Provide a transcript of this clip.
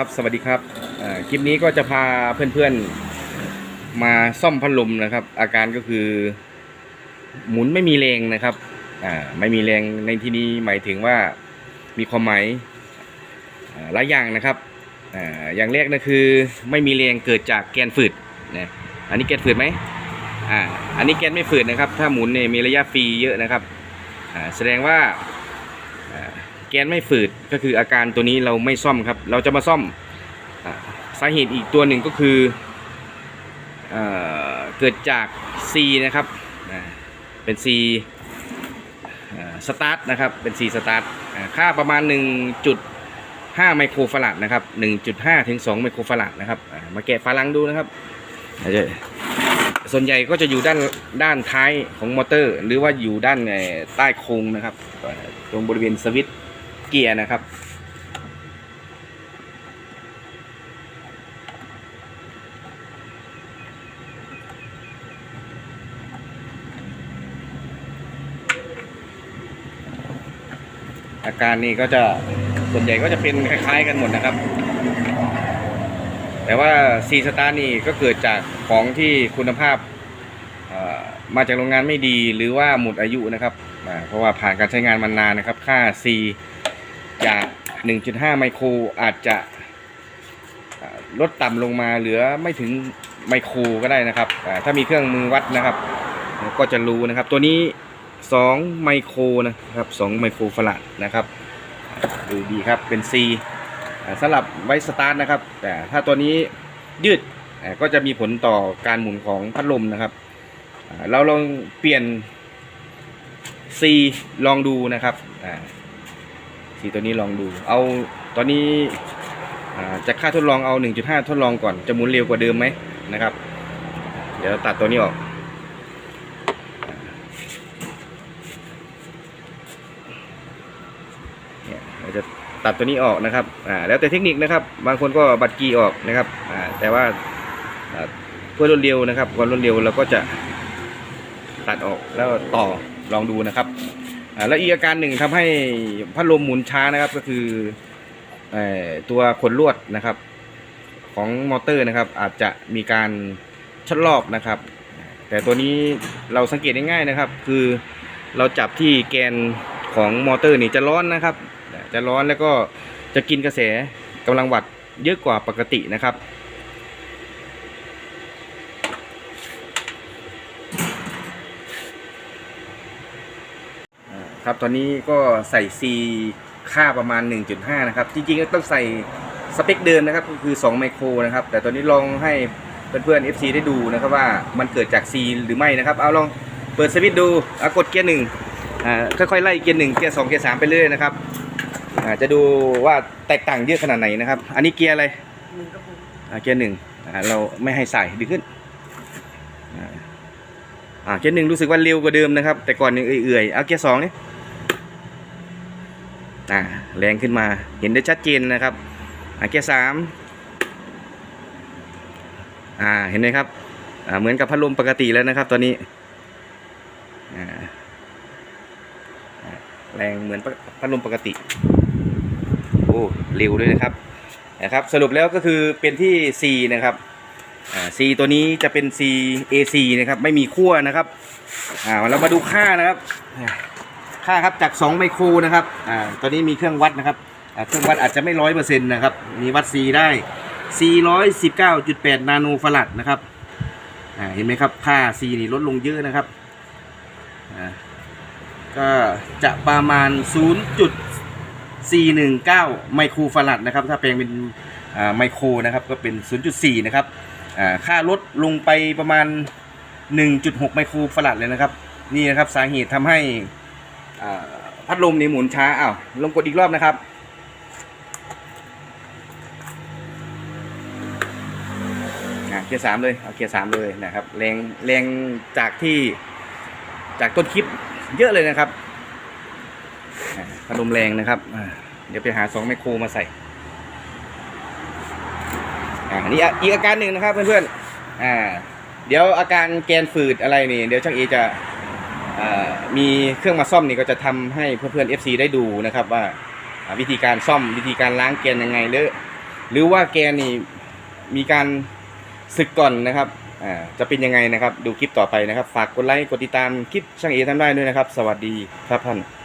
ครับสวัสดีครับคลิปนี้ก็จะพาเพื่อนๆมาซ่อมพัดลมนะครับ อาการก็คือ หมุนไม่มีแรงนะครับไม่มีแรงในที่นี้หมายถึงว่ามีความหมายหลายอย่างนะครับออย่างแรกนะคือไม่มีแรงเกิดจากแกนฝืดนะอันนี้แกนฝืดไหมอ่าอันนี้แกนไม่ฝืดนะครับ ถ้าหมุนเนี่ยมีระยะฟรีเยอะนะครับอ่าแสดงว่า แกนไม่ฝืดก็คืออาการตัวนี้เราไม่ซ่อมครับ เราจะมาซ่อมสาเหตุอีกตัวหนึ่งก็คือเอเกิดจาก C นะครับเป็น C สตาร์ทนะครับเป็น C สตาร์ทค่าประมาณ 1.5 ไมโครฟาราดนะครับ 1.5 ถึง 2 ไมโครฟาราดนะครับมาแกะฝาลังดูนะครับส่วนใหญ่ก็จะอยู่ด้านด้านท้ายของมอเตอร์ หรือว่าอยู่ด้านใต้โครงนะครับ ตรงบริเวณสวิตช์ เกียร์นะครับ อาการนี้ก็จะส่วนใหญ่ก็จะเป็นคล้าย ๆ กันหมดนะครับ แต่ว่าซีสตาร์นี่ก็เกิดจากของที่คุณภาพมาจากโรงงานไม่ดีหรือว่าหมดอายุนะครับ เพราะว่าผ่านการใช้งานมานานนะครับ ค่า C จาก 1.5 ไมโครอาจจะลดต่ำลงมาเหลือไม่ถึงไมโครก็ได้นะครับอ่ถ้ามีเครื่องมือวัดนะครับ ก็จะรู้นะครับ ตัวนี้ 2 ไมโครนะครับ 2 ไมโครฟาราดนะครับ ดูดีครับ เป็น C สำหรับไว้สตาร์ทนะครับ แต่ถ้าตัวนี้ยืดก็จะมีผลต่อการหมุนของพัดลมนะครับ เราลองเปลี่ยน C ลองดูนะครับ สีตัวนี้ลองดู เอาตอนนี้จะค่าทดลองเอา 1.5 ทดลองก่อน จะหมุนเร็วกว่าเดิมไหมนะครับ เดี๋ยวตัดตัวนี้ออกเนี่ยเราจะตัดตัวนี้ออกนะครับ อ่า แล้วแต่เทคนิคนะครับ บางคนก็บัดกีออกนะครับ อ่า แต่ว่าเพื่อรวดเร็วนะครับความรวดเร็วเราก็จะตัดออกแล้วต่อลองดูนะครับ แล้วอีกอาการหนึ่งทำให้พัดลมหมุนช้านะครับ ก็คืออตัวขนลวดนะครับ ของมอเตอร์นะครับ อาจจะมีการชดรอบนะครับ แต่ตัวนี้เราสังเกตได้ง่ายนะครับ คือเราจับที่แกนของมอเตอร์นี่จะร้อนนะครับ จะร้อนแล้วก็จะกินกระแสกำลังวัตต์เยอะกว่าปกตินะครับ ครับ ตอนนี้ก็ใส่ C ค่าประมาณ 1.5 นะครับ จริงๆก็ต้องใส่สเปคเดิมนะครับ ก็คือ 2 ไมโครนะครับ แต่ตอนนี้ลองให้เพื่อนๆ FC ได้ดูนะครับว่ามันเกิดจาก C หรือไม่นะครับ เอาลองเปิดสวิตช์ดูเอากดเกียร์หนึ่งอ่าค่อยๆไล่เกียร์หนึ่งเกียร์สองเกียร์สามไปเรื่อยนะครับอ่าจะดูว่าแตกต่างเยอะขนาดไหนนะครับ อันนี้เกียร์อะไรอ่าเกียร์หนึ่งอ่าเราไม่ให้ใส่ดึงขึ้นอ่าอ่าเกียร์หนึ่งรู้สึกว่าเร็วกว่าเดิมนะครับ แต่ก่อนยังเอื่อยๆเอาเกียร์สองนี่ อ่าแรงขึ้นมาเห็นได้ชัดเจนนะครับอ่าเกียร์สามอ่าเห็นไหมครับอ่าเหมือนกับพัดลมปกติแล้วนะครับ ตอนนี้อ่าแรงเหมือนพัดลมปกติโอ้เร็วด้วยนะครับนะครับ สรุปแล้วก็คือเป็นที่ C นะครับอ่า C ตัวนี้จะเป็น C AC นะครับ ไม่มีขั้วนะครับอ่าเรามาดูค่านะครับ ค่าครับจาก 2 ไมโครนะครับอ่าตอนนี้มีเครื่องวัดนะครับอ่าเครื่องวัดอาจจะไม่ร้อยเปอร์เซ็นต์นะครับ มีวัด C ได้ 419.8 นาโนฟาราดนะครับอ่าเห็นไหมครับค่า C นี่ลดลงเยอะนะครับอ่าก็จะประมาณ 0.419 ไมโครฟาราดนะครับ ถ้าแปลงเป็นอ่าไมโครนะครับก็เป็น 0.4 นะครับอ่าค่าลดลงไปประมาณ 1.6 ไมโครฟาราดเลยนะครับ นี่นะครับสาเหตุทำให้ พัดลมนี่หมุนช้าอ้าวลงกดอีกรอบนะครับ เกียร์สามเลยเอาเกียร์สามเลยนะครับแรงแรงจากที่จากต้นคลิปเยอะเลยนะครับพัดลมแรงนะครับเดี๋ยวไปหาสองไมโครมาใส่อ่านี่อะอีกอาการหนึ่งนะครับเพื่อนๆอ่าเดี๋ยวอาการแกนฝืดอะไรนี่ เดี๋ยวช่างเอจะ มีเครื่องมาซ่อมนี่ก็จะทำให้เพื่อนๆ FC ได้ดูนะครับว่าวิธีการซ่อมวิธีการล้างแกนยังไงหรือหรือว่าแกนนี่มีการศึกก่อนนะครับจะเป็นยังไงนะครับ ดูคลิปต่อไปนะครับ ฝากกดไลค์กดติดตามคลิปช่างเอทำได้ด้วยนะครับ สวัสดีครับท่าน